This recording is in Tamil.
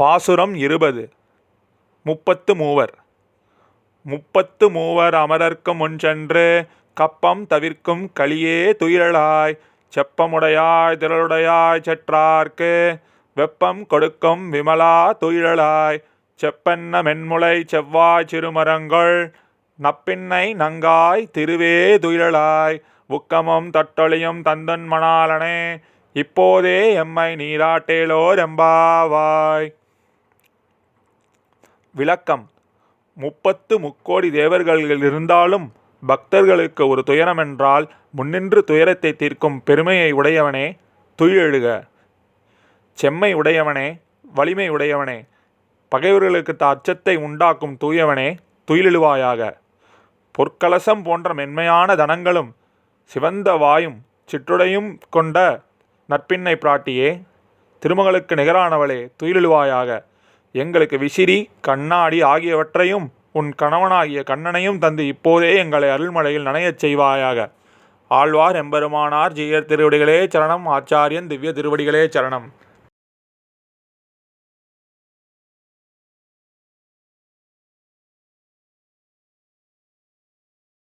பாசுரம் இருபது. முப்பத்து மூவர். முப்பத்து மூவர் அமரர்க்கு முன்சென்று கப்பம் தவிர்க்கும் களியே துயிரலாய் செப்பமுடையாய் திரளுடையாய் செற்றார்க்கு வெப்பம் கொடுக்கும் விமலா துயிரலாய் செப்பென்ன மென்முளை செவ்வாய் சிறுமரங்கள் நப்பின்னை நங்காய் திருவே துயிரலாய் உக்கமும் தட்டொழியும் தந்தன் மணாலனே இப்போதே எம்மை நீராட்டேலோ ரெம்பாவாய் விளக்கம். முப்பத்து முக்கோடி தேவர்கள் இருந்தாலும் பக்தர்களுக்கு ஒரு துயரமென்றால் முன்னின்று துயரத்தை தீர்க்கும் பெருமையை உடையவனே துயிலெழுக செம்மை உடையவனே வலிமை உடையவனே பகைவர்களுக்கு த அச்சத்தை உண்டாக்கும் தூயவனே துயிலெழுவாயாக பொற்கலசம் போன்ற மென்மையான தனங்களும் சிவந்த வாயும் சிற்றுடையும் கொண்ட நற்பின்னை பிராட்டியே திருமகளுக்கு நிகரானவளே துயிலெழுவாயாக எங்களுக்கு விசிறி கண்ணாடி ஆகியவற்றையும் உன் கணவனாகிய கண்ணனையும் தந்து இப்போதே எங்களை அருள்மலையில் நனையச் செய்வாயாக. ஆழ்வார் எம்பெருமானார் ஜீயர் திருவடிகளே சரணம் ஆச்சாரியன் திவ்ய திருவடிகளே சரணம்.